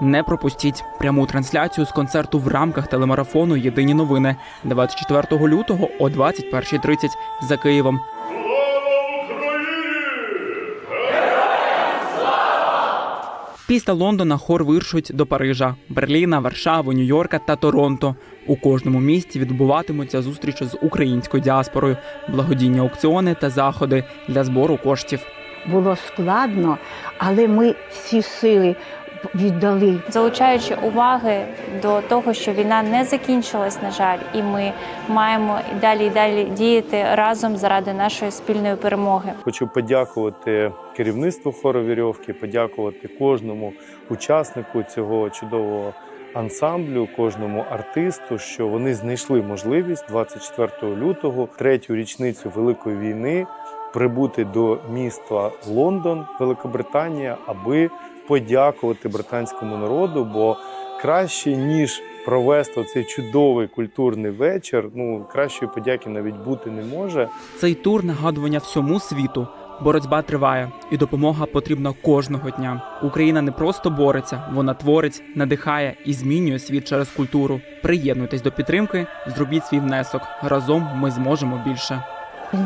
Не пропустіть пряму трансляцію з концерту в рамках телемарафону Єдині новини 24 лютого о 21.30 за Києвом. Після Лондона хор вирушить до Парижа, Берліна, Варшави, Нью-Йорка та Торонто. У кожному місті відбуватимуться зустрічі з українською діаспорою, благодійні аукціони та заходи для збору коштів. Було складно, але ми всі сили віддали. залучаючи уваги до того, що війна не закінчилась, на жаль, і ми маємо і далі і далі діяти разом заради нашої спільної перемоги. Хочу подякувати керівництву хору Вірьовки, подякувати кожному учаснику цього чудового ансамблю, кожному артисту, що вони знайшли можливість 24 лютого, третю річницю Великої війни, прибути до міста Лондон, Великобританія, аби подякувати британському народу. Бо краще ніж провести цей чудовий культурний вечір, ну кращої подяки навіть бути не може. Цей тур нагадування всьому світу. Боротьба триває, і допомога потрібна кожного дня. Україна не просто бореться, вона творить, надихає і змінює світ через культуру. Приєднуйтесь до підтримки, зробіть свій внесок. Разом ми зможемо більше.